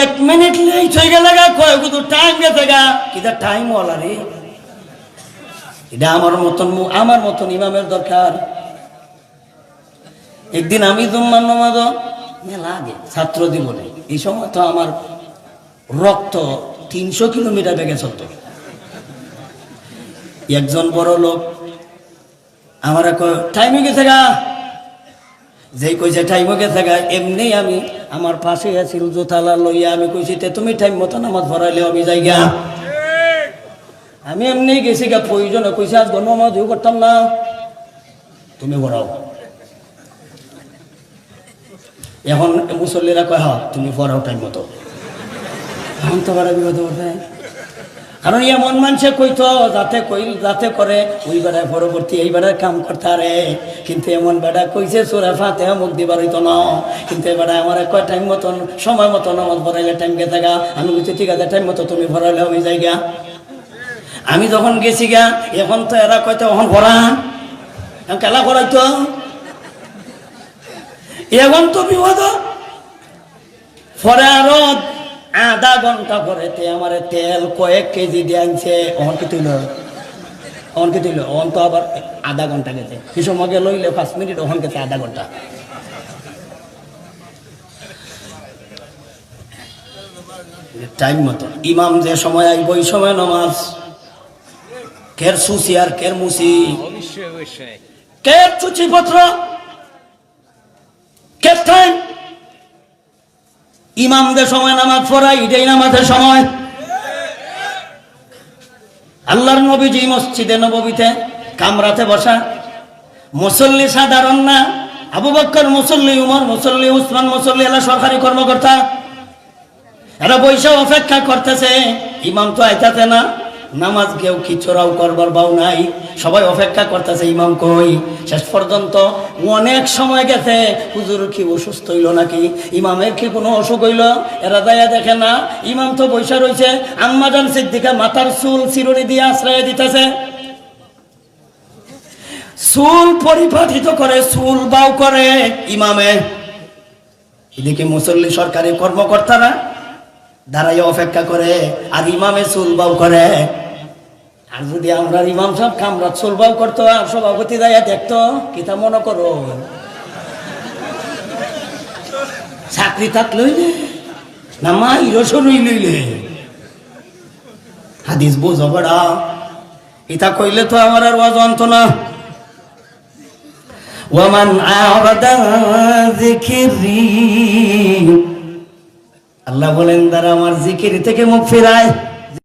এক minute late হয়ে গেলে গা, কয় কিন্তু টাইম গেছে গা। কিটা টাইম ওলা রে? এটা আমার মতন আমার মতন ইমামের দরকার। একদিন আমি জুম্মান নমাজ মেলা আগে, ছাত্র জীবনে। এই সময় তো আমার রক্ত তিনশো কিলোমিটার বেগে চলত। একজন বড় লোক আমার টাইমে গেছে গা। যেই কইছে টাইম গেছে গা, এমনি আমি আমার পাশে আছিল জোতালা লইয়া আমি কইছি, তে তুমি টাইম মতো নামাজ ভরাইলে আমি যাই গা। আমি এমনি গেছি গা, প্রয়োজনে কইছে আজ নমাজ করতাম না। তুমি ভরাও এখন মুসল্লিরা কয় হা তুমি পড়াও টাইম মতো। এখন তো বারা বিপদ উঠবে কারণ এমন মানুষে কইতো, যাতে কই, যাতে করে ওই বেড়ায় পরবর্তী এই বেড়ায় কাম করতে আরে। কিন্তু এমন বেড়া কইছে, সোরা ফাতে মুখ দিবার হইতো না। কিন্তু এ বেড়া আমার কয়, টাইম মতন, সময় মতো নামাজ ভরাইলে টাইম গে থাকা। আমি বলছি, ঠিক আছে, টাইম মতো তুমি ভরাইলে আমি যাই গা। আমি যখন গেছি গা, এখন তো এরা কয়তো এখন ভরা কেলা ভরাইতো এখন তো বিপদ। পরে আরও আধা ঘণ্টা পরে তে আমার তেল কয়েক কেজি দিয়ে আনছে। অহন কি তুইল? অহন কি তুইল? অহন তো আবার আধা ঘণ্টা গেছে। সে সময় লইলে পাঁচ মিনিট অহন গেছে আধা ঘণ্টা। টাইম মতো। ইমাম যে সময় আইব ওই সময় নমাজ। কের সুসি আর কের মুসি কের চুচিপত্র কের টাইম ইমামদের সময় নামাজ পড়া এটাই নামাজের সময়। আল্লাহর নবীজি মসজিদে নবীতে কামরাতে বসা। মুসল্লি সাধারণ না, আবু বক্কর মুসল্লি, উমর মুসল্লি, উসমান মুসল্লি এলা সরকারি কর্মকর্তা। এরা বৈশা অপেক্ষা করতেছে, ইমাম তো আইতাছে না। নামাজ কেউ কি চোরাও করবার বাউ নাই? সবাই অপেক্ষা করতেছে, ইমাম কই? শেষ পর্যন্ত অনেক সময় গেছে, হুজুর কি অসুস্থ হইল নাকি? ইমামের কি কোনো অসুখ হইল? এরা দায়া দেখে না, ইমাম তো বৈশা রয়েছে আম্মাজান সিদ্দিকা মাথার চুল চিরুনি দিয়ে আশ্রয় দিতেছে। চুল পরিপাটিত করে, চুল বাউ করে ইমামে। এদিকে মুসল্লি সরকারি কর্মকর্তারা দাঁড়াই অপেক্ষা করে, আর ইমামে চুল বাউ করে। যদি আমরা ইমাম সব কামরা চুলবাও করতো, আর সভাপতি দায়া দেখতো কিতা মনে করো? চাকরি তাক লইলে? না মা ইরসরই লইলে? হাদিস বোঝো বড়া। ইতা কইলে তো আমার আর ওয়াজ অন্ত না। ওয়ামান আরাদা যিকরি আল্লাহ বলেন, তারা আমার জিকির থেকে মুখ ফেরায়।